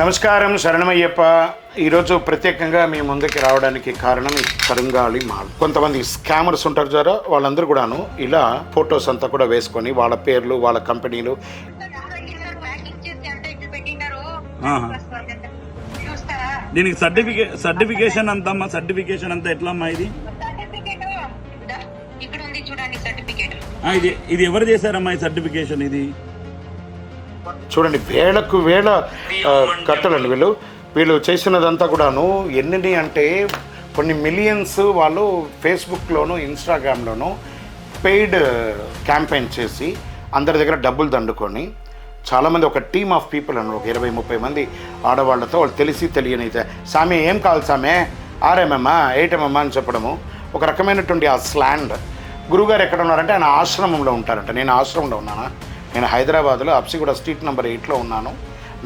నమస్కారం శరణమయ్యప్ప. ఈరోజు ప్రత్యేకంగా మీ ముందుకి రావడానికి కారణం ఈ కరుంగాలి మాల్. కొంతమంది స్కామర్స్ ఉంటారు జరా వాళ్ళందరూ కూడాను ఇలా ఫొటోస్ అంతా కూడా వేసుకొని వాళ్ళ పేర్లు వాళ్ళ కంపెనీలు. దీనికి సర్టిఫికేట్ సర్టిఫికేషన్ అంతా అమ్మా సర్టిఫికేషన్ అంతా ఎట్లా అమ్మా ఇది? సర్టిఫికేట్? ఇక్కడ ఉంది చూడండి సర్టిఫికేట్. ఆ, ఇది ఇది ఎవరు చేశారమ్మా ఈ సర్టిఫికేషన్ ఇది? చూడండి వేలకు వేల కట్టలండి వీళ్ళు. వీళ్ళు చేసినదంతా కూడాను ఎన్ని అంటే కొన్ని మిలియన్స్ వాళ్ళు ఫేస్బుక్లోను ఇన్స్టాగ్రామ్లోను పెయిడ్ క్యాంపెయిన్ చేసి అందరి దగ్గర డబ్బులు దండుకొని చాలామంది ఒక టీమ్ ఆఫ్ పీపుల్ అన్నారు ఒక ఇరవై ముప్పై మంది ఆడవాళ్ళతో వాళ్ళు తెలిసి తెలియని సామె ఏం కావాలి సామె? ఆరేమమ్మా ఎయిటమమ్మా అని చెప్పడము. ఒక రకమైనటువంటి ఆ స్లాండ్. గురుగారు ఎక్కడ ఉన్నారంటే ఆయన ఆశ్రమంలో ఉంటారంట. నేను ఆశ్రమంలో ఉన్నానా? నేను హైదరాబాద్లో అప్సిగూడ స్ట్రీట్ నెంబర్ ఎయిట్లో ఉన్నాను.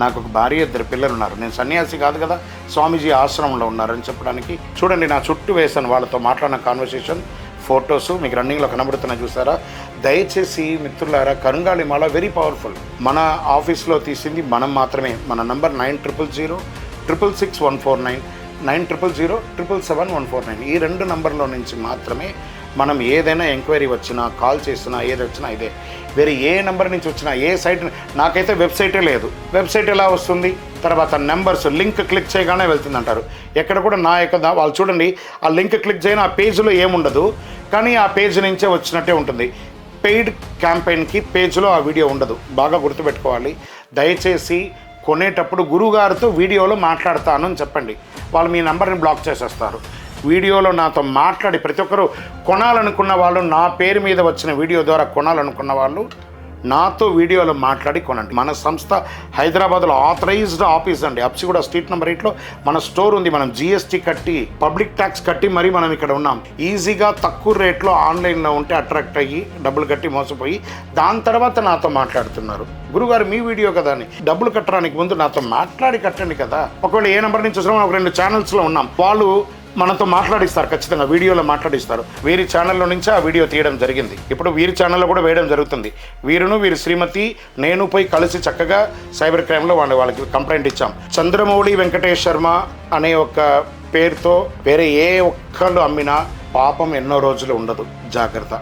నాకు ఒక భార్య ఇద్దరు పిల్లలు ఉన్నారు నేను సన్యాసి కాదు కదా స్వామీజీ ఆశ్రమంలో ఉన్నారని చెప్పడానికి. చూడండి నా చుట్టూ వేసాను వాళ్ళతో మాట్లాడిన కాన్వర్సేషన్ ఫొటోస్ మీకు రన్నింగ్లో కనబడుతున్నాయి చూసారా? దయచేసి మిత్రులారా కరుంగాళి మాల వెరీ పవర్ఫుల్ మన ఆఫీస్లో తీసింది మనం మాత్రమే. మన number nine triple zero triple six one four nine nine triple zero triple seven one four nine ఈ రెండు నంబర్లో నుంచి మాత్రమే మనం ఏదైనా ఎంక్వైరీ వచ్చినా కాల్ చేసినా ఏది వచ్చినా ఇదే. వేరే ఏ నెంబర్ నుంచి వచ్చినా ఏ సైట్ నాకైతే వెబ్సైటే లేదు. వెబ్సైట్ ఎలా వస్తుంది? తర్వాత నెంబర్స్ లింక్ క్లిక్ చేయగానే వెళ్తుంది అంటారు ఎక్కడ కూడా నా యొక్క వాళ్ళు చూడండి ఆ లింక్ క్లిక్ చేయని ఆ పేజ్లో ఏముండదు. కానీ ఆ పేజ్ నుంచే వచ్చినట్టే ఉంటుంది. పెయిడ్ క్యాంపెయిన్కి పేజ్లో ఆ వీడియో ఉండదు. బాగా గుర్తుపెట్టుకోవాలి. దయచేసి కొనేటప్పుడు గురువుగారితో వీడియోలో మాట్లాడతాను అని చెప్పండి. వాళ్ళు మీ నెంబర్ని బ్లాక్ చేసేస్తారు. వీడియోలో నాతో మాట్లాడి ప్రతి ఒక్కరు కొనాలనుకున్న వాళ్ళు నా పేరు మీద వచ్చిన వీడియో ద్వారా కొనాలనుకున్న వాళ్ళు నాతో వీడియోలో మాట్లాడి కొనండి. మన సంస్థ హైదరాబాద్లో ఆథరైజ్డ్ ఆఫీస్ అండి. అప్సిగూడ స్ట్రీట్ నెంబర్ ఎయిట్లో మన స్టోర్ ఉంది. మనం జిఎస్టీ కట్టి పబ్లిక్ ట్యాక్స్ కట్టి మరీ మనం ఇక్కడ ఉన్నాం. ఈజీగా తక్కువ రేట్లో ఆన్లైన్లో ఉంటే అట్రాక్ట్ అయ్యి డబ్బులు కట్టి మోసపోయి దాని తర్వాత నాతో మాట్లాడుతున్నారు. గురుగారు మీ వీడియో కదా అని. డబ్బులు కట్టడానికి ముందు నాతో మాట్లాడి కట్టండి కదా. ఒకవేళ ఏ నెంబర్ నుంచి వచ్చినా ఒక రెండు ఛానల్స్లో ఉన్నాం. వాళ్ళు మనతో మాట్లాడిస్తారు ఖచ్చితంగా వీడియోలో మాట్లాడిస్తారు. వీరి ఛానల్లో నుంచి ఆ వీడియో తీయడం జరిగింది. ఇప్పుడు వీరి ఛానల్లో కూడా వేయడం జరుగుతుంది. వీరును వీరి శ్రీమతి నేను పోయి కలిసి చక్కగా సైబర్ క్రైమ్లో వాళ్ళ వాళ్ళకి కంప్లైంట్ ఇచ్చాం. చంద్రమౌళి వెంకటేష్ శర్మ అనే ఒక పేరుతో వేరే ఏ ఒక్కళ్ళు అమ్మినా పాపం ఎన్నో రోజులు ఉండదు. జాగ్రత్త.